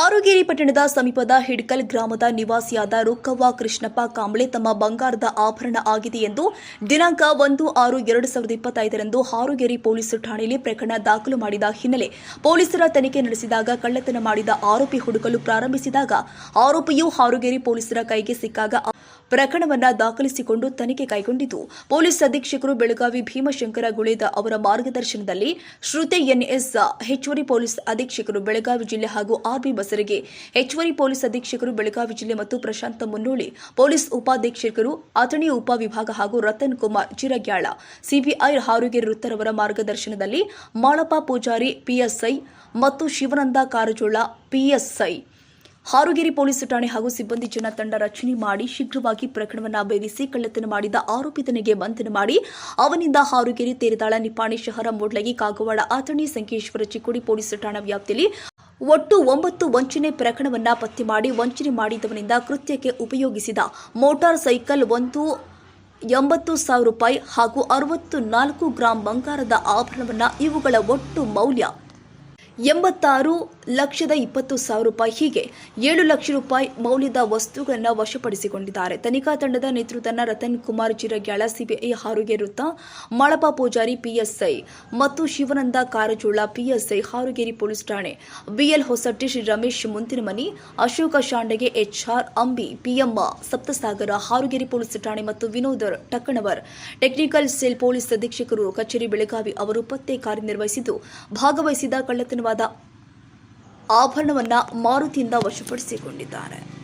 ಹಾರುಗೇರಿ ಪಟ್ಟಣದ ಸಮೀಪದ ಹಿಡ್ಕಲ್ ಗ್ರಾಮದ ನಿವಾಸಿಯಾದ ರುಕ್ಕವ್ವ ಕೃಷ್ಣಪ್ಪ ಕಾಂಬ್ಳೆ ತಮ್ಮ ಬಂಗಾರದ ಆಭರಣ ಆಗಿದೆ ಎಂದು ದಿನಾಂಕ ಒಂದು ಆರು ಎರಡು ಸಾವಿರದ ಇಪ್ಪತ್ತೈದರಂದು ಹಾರುಗೇರಿ ಪೊಲೀಸ್ ಠಾಣೆಯಲ್ಲಿ ಪ್ರಕರಣ ದಾಖಲು ಮಾಡಿದ ಹಿನ್ನೆಲೆ ಪೊಲೀಸರ ತನಿಖೆ ನಡೆಸಿದಾಗ ಕಳ್ಳತನ ಮಾಡಿದ ಆರೋಪಿ ಹುಡುಕಲು ಪ್ರಾರಂಭಿಸಿದಾಗ ಆರೋಪಿಯು ಹಾರುಗೇರಿ ಪೊಲೀಸರ ಕೈಗೆ ಸಿಕ್ಕಾಗ ಪ್ರಕರಣವನ್ನ ದಾಖಲಿಸಿಕೊಂಡು ತನಿಖೆ ಕೈಗೊಂಡಿತು ಪೊಲೀಸ್ ಅಧೀಕ್ಷಕರು ಬೆಳಗಾವಿ ಭೀಮಶಂಕರ ಗುಳೇದ ಅವರ ಮಾರ್ಗದರ್ಶನದಲ್ಲಿ ಶ್ರುತಿ ಎನ್ಎಸ್ ಹೆಚ್ಚುವರಿ ಪೊಲೀಸ್ ಅಧೀಕ್ಷಕರು ಬೆಳಗಾವಿ ಜಿಲ್ಲೆ ಹಾಗೂ ಆರ್ಬಿ ಬಸರಿಗೆ ಹೆಚ್ಚುವರಿ ಪೊಲೀಸ್ ಅಧೀಕ್ಷಕರು ಬೆಳಗಾವಿ ಜಿಲ್ಲೆ ಮತ್ತು ಪ್ರಶಾಂತ ಮುನ್ನೋಳಿ, ಪೊಲೀಸ್ ಉಪಾಧೀಕ್ಷಕರು ಅಥಣಿ ಉಪವಿಭಾಗ ಹಾಗೂ ರತನ್ ಕುಮಾರ್ ಚಿರಗ್ಯಾಳ, ಸಿಬಿಐ ಹಾರುಗೆರೆ ವೃತ್ತರವರ ಮಾರ್ಗದರ್ಶನದಲ್ಲಿ ಮಾಳಪ್ಪ ಪೂಜಾರಿ ಪಿಎಸ್ಐ ಮತ್ತು ಶಿವನಂದ ಕಾರಜೋಳ ಪಿಎಸ್ಐ. ಹಾರುಗೇರಿ ಪೊಲೀಸ್ ಠಾಣೆ ಹಾಗೂ ಸಿಬ್ಬಂದಿ ಜನ ತಂಡ ರಚನೆ ಮಾಡಿ ಶೀಘ್ರವಾಗಿ ಪ್ರಕರಣವನ್ನು ಭೇದಿಸಿ ಕಳ್ಳತನ ಮಾಡಿದ ಆರೋಪಿತನಿಗೆ ಬಂಧನ ಮಾಡಿ ಅವನಿಂದ ಹಾರುಗೇರಿ, ತೇರದಾಳ, ನಿಪಾಣಿ ಶಹರ, ಮೂಡ್ಲಗಿ, ಕಾಗವಾಡ, ಅಥಣಿ, ಸಂಕೇಶ್ವರ, ಚಿಕ್ಕೋಡಿ ಪೊಲೀಸ್ ಠಾಣಾ ವ್ಯಾಪ್ತಿಯಲ್ಲಿ ಒಟ್ಟು ಒಂಬತ್ತು ವಂಚನೆ ಪ್ರಕರಣವನ್ನ ಪತ್ತೆ ಮಾಡಿ ವಂಚನೆ ಮಾಡಿದವನಿಂದ ಕೃತ್ಯಕ್ಕೆ ಉಪಯೋಗಿಸಿದ ಮೋಟಾರ್ ಸೈಕಲ್ ಒಂದು ಎಂಬತ್ತು ಸಾವಿರ ರೂಪಾಯಿ ಹಾಗೂ ಅರವತ್ತು ನಾಲ್ಕು ಗ್ರಾಂ ಬಂಗಾರದ ಆಭರಣವನ್ನ ಇವುಗಳ ಒಟ್ಟು ಮೌಲ್ಯ ಎಂಬತ್ತಾರು ಲಕ್ಷದ ಇಪ್ಪತ್ತು ಸಾವಿರ ರೂಪಾಯಿ ಹೀಗೆ ಏಳು ಲಕ್ಷ ರೂಪಾಯಿ ಮೌಲ್ಯದ ವಸ್ತುಗಳನ್ನು ವಶಪಡಿಸಿಕೊಂಡಿದ್ದಾರೆ. ತನಿಖಾ ತಂಡದ ನೇತೃತ್ವದ ರತನ್ ಕುಮಾರ್ ಚಿರಗ್ಯಾಳ, ಸಿಬಿಐ ಹಾರುಗೆ ವೃತ್ತ, ಮಳಪ ಪೂಜಾರಿ ಪಿಎಸ್ಐ ಮತ್ತು ಶಿವನಂದ ಕಾರಜೋಳ ಪಿಎಸ್ಐ ಹಾರುಗೇರಿ ಪೊಲೀಸ್ ಠಾಣೆ. B L Hosatti, Shri Ramesh Muntinamani Ashoka ಶಾಂಡೆಗೆ HR, Ambi, PM Saptasagar, Harugeri police ಠಾಣೆ ಮತ್ತು Vinod Takkanavar technical cell police ಅಧೀಕ್ಷಕರು, ಕಚೇರಿ ಬೆಳಗಾವಿ ಅವರು ಪತ್ತೆ ಕಾರ್ಯನಿರ್ವಹಿಸಿದ್ದು, ಭಾಗವಹಿಸಿದ ಕಳ್ಳತನವಾದ ಆಭರಣವನ್ನ ಮಾರುತಿಯಿಂದ ವಶಪಡಿಸಿಕೊಂಡಿದ್ದಾರೆ.